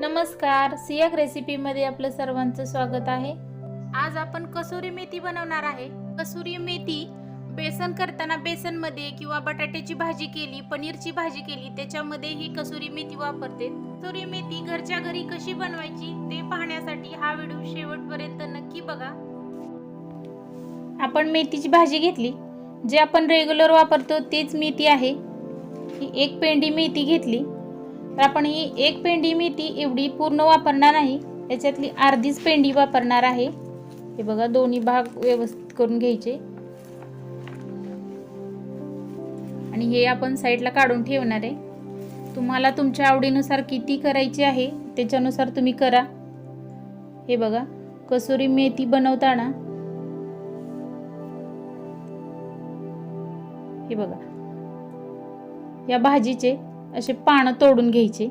नमस्कार सियाक रेसिपीमध्ये आपलं सर्वांचं स्वागत आहे. आज आपण कसुरी मेथी बनवणार आहे. कसुरी मेथी बेसन करताना बेसनमध्ये किंवा बटाट्याची भाजी केली पनीरची भाजी केली त्याच्यामध्ये ही कसुरी मेथी वापरते. कसुरी मेथी घरच्या घरी कशी बनवायची ते पाहण्यासाठी हा व्हिडिओ शेवटपर्यंत नक्की बघा. आपण मेथीची भाजी घेतली. जे आपण रेग्युलर वापरतो तेच मेथी आहे. ही एक पेंडी मेथी घेतली. तर आपण ही एक पेंडी मेथी एवढी पूर्ण वापरणार नाही याच्यातली अर्धीच पेंडी वापरणार आहे. हे बघा दोन्ही भाग व्यवस्थित करून घ्यायचे. आणि हे आपण साईडला काढून ठेवणार आहे. तुम्हाला तुमच्या आवडीनुसार किती करायची आहे त्याच्यानुसार तुम्ही करा. हे बघा कसुरी मेथी बनवताना. हे बघा या भाजीचे असे पानं तोडून घ्यायचे.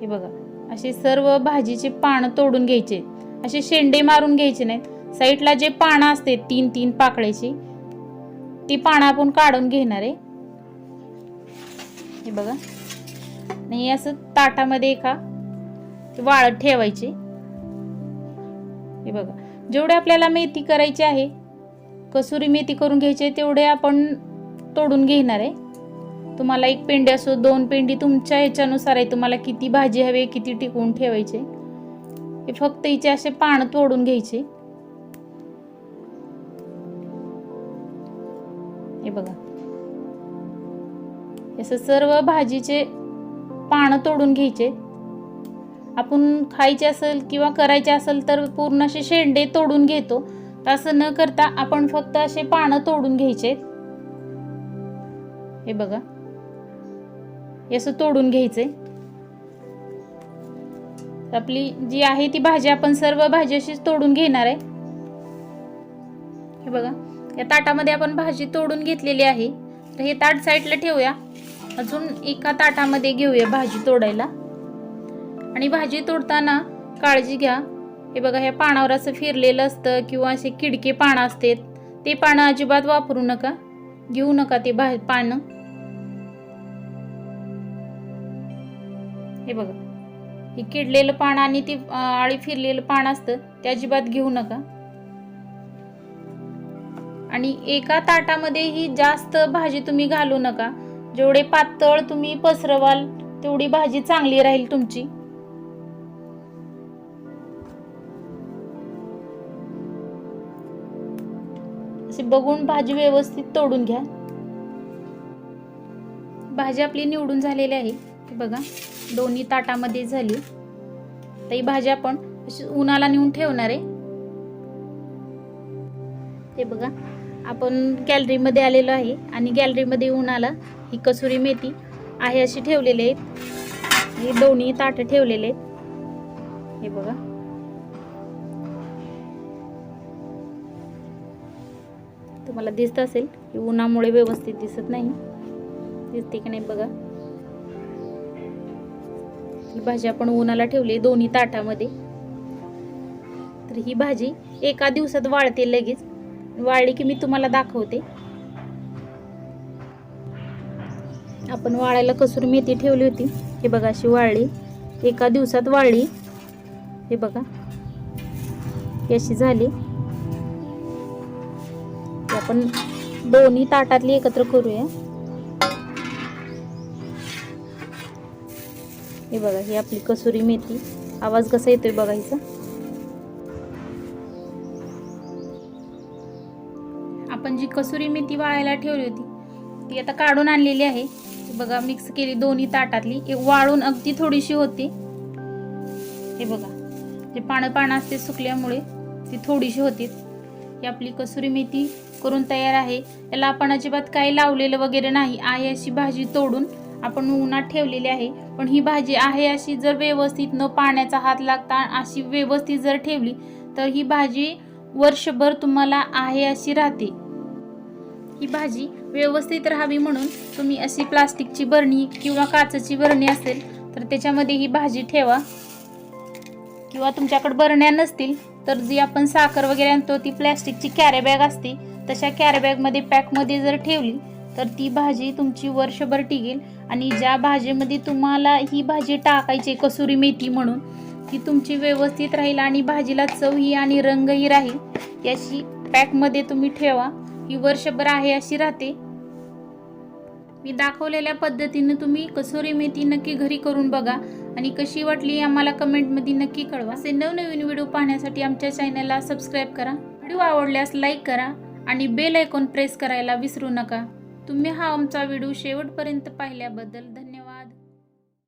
हे बघा असे सर्व भाजीचे पानं तोडून घ्यायचे. असे शेंडे मारून घ्यायचे नाहीत. साईडला जे पानं असते तीन तीन पाकळ्याची ती पानं आपण काढून घेणार आहे. हे बघा. नाही असं ताटामध्ये एका वाळत ठेवायचे. हे बघा. जेवढे आपल्याला मेथी करायची आहे कसुरी मेथी करून घ्यायची तेवढे आपण तोडून घेणार आहे. तुम्हाला एक पेंडी असो दोन पेंडी तुमच्या ह्याच्यानुसार आहे. तुम्हाला किती भाजी हवी किती टिकवून ठेवायचे हे फक्त हिचे असे पानं तोडून घ्यायचे. हे बघा. असं सर्व भाजीचे पानं तोडून घ्यायचे. आपण खायचे असेल किंवा करायचे असेल तर पूर्ण असे शेंडे तोडून घेतो. तसं न करता आपण फक्त असे पानं तोडून घ्यायचे. हे बघा. असं तोडून घ्यायचंय. आपली जी आहे ती भाजी आपण सर्व भाजी अशीच तोडून घेणार आहे. हे बघा या ताटामध्ये आपण भाजी तोडून घेतलेली आहे. तर हे ताट साईडला ठेवूया. अजून एका ताटामध्ये घेऊया भाजी तोडायला. आणि भाजी तोडताना काळजी घ्या. हे बघा ह्या पानावर असं फिरलेलं असतं किंवा असे किडके पानं असतात ते पानं अजिबात वापरू नका. घेऊ नका ते भा पानं. हे बघा. हे किडलेलं पान आणि ती आळी फिरलेलं पान असतं ते अजिबात घेऊ नका. आणि एका ताटामध्ये ही जास्त भाजी तुम्ही घालू नका. जेवढे पातळ तुम्ही पसरवाल तेवढी भाजी चांगली राहील तुमची. असे बघून भाजी व्यवस्थित तोडून घ्या. भाजी आपली निवडून झालेली आहे. हे बघा दोन्ही ताटामध्ये झाली. तर ही भाजी आपण अशी उन्हाला नेऊन ठेवणार आहे. हे बघा आपण गॅलरीमध्ये आलेलो आहे आणि गॅलरीमध्ये उन्हाला ही कसुरी मेथी आहे अशी ठेवलेली आहेत. हे दोन्ही ताटं ठेवलेले आहेत. हे बघा. तुम्हाला दिसत असेल की उन्हामुळे व्यवस्थित दिसत नाही. दिसते की नाही बघा. ही भाजी आपण उन्हाला ठेवली दोन्ही ताटामध्ये. तर ही भाजी एका दिवसात वाळते लगेच. वाळली की मी तुम्हाला दाखवते. आपण वाळायला कसूर मेथी ठेवली होती. हे बघा अशी वाळली. एका दिवसात वाळली. हे बघा. अशी झाली. आपण दोन्ही ताटातली एकत्र करूया. हे बघा ही आपली कसुरी मेथी. आवाज कसा येतोय बघा हिचा? आपण जी कसुरी मेथी वाळायला ठेवली होती ती आता काढून आणलेली आहे. ती बघा मिक्स केली दोन्ही ताटातली. एक वाळून अगदी थोडीशी होती. हे बघा जे पानं पानं असते सुकल्यामुळे ती थोडीशी होती. ही आपली कसुरी मेथी करून तयार आहे. याला आपण अजिबात काही लावलेलं वगैरे नाही. आहे अशी भाजी तोडून आपण उन्हात ठेवलेली आहे. पण ही भाजी आहे अशी जर व्यवस्थित न पाण्याचा हात लागता अशी व्यवस्थित जर ठेवली तर ही भाजी वर्षभर तुम्हाला आहे अशी राहते. ही भाजी व्यवस्थित राहावी म्हणून तुम्ही अशी प्लास्टिकची बरणी किंवा काचची बरणी असेल तर त्याच्यामध्ये ही भाजी ठेवा. किंवा तुमच्याकडे बरण्या नसतील तर जी आपण साखर वगैरे आणतो ती प्लॅस्टिकची कॅरेबॅग असते तशा कॅरेबॅगमध्ये पॅकमध्ये जर ठेवली तर ती भाजी तुमची वर्षभर टिकेल आणि ज्या भाजीमध्ये तुम्हाला ही भाजी टाकायची कसुरी मेथी म्हणून ती तुमची व्यवस्थित राहील आणि भाजीला चवही आणि रंगही राहील. याची पॅकमध्ये तुम्ही ठेवा. ही वर्षभर आहे अशी राहते. मी दाखवलेल्या पद्धतीने तुम्ही कसुरी मेथी नक्की घरी करून बघा आणि कशी वाटली आम्हाला कमेंटमध्ये नक्की कळवा. असे नवनवीन व्हिडिओ पाहण्यासाठी आमच्या चॅनलला सबस्क्राईब करा. व्हिडिओ आवडल्यास लाईक करा आणि बेल आयकॉन प्रेस करायला विसरू नका. तुम्ही हा आमचा व्हिडिओ शेवटपर्यंत पाहिल्याबद्दल धन्यवाद.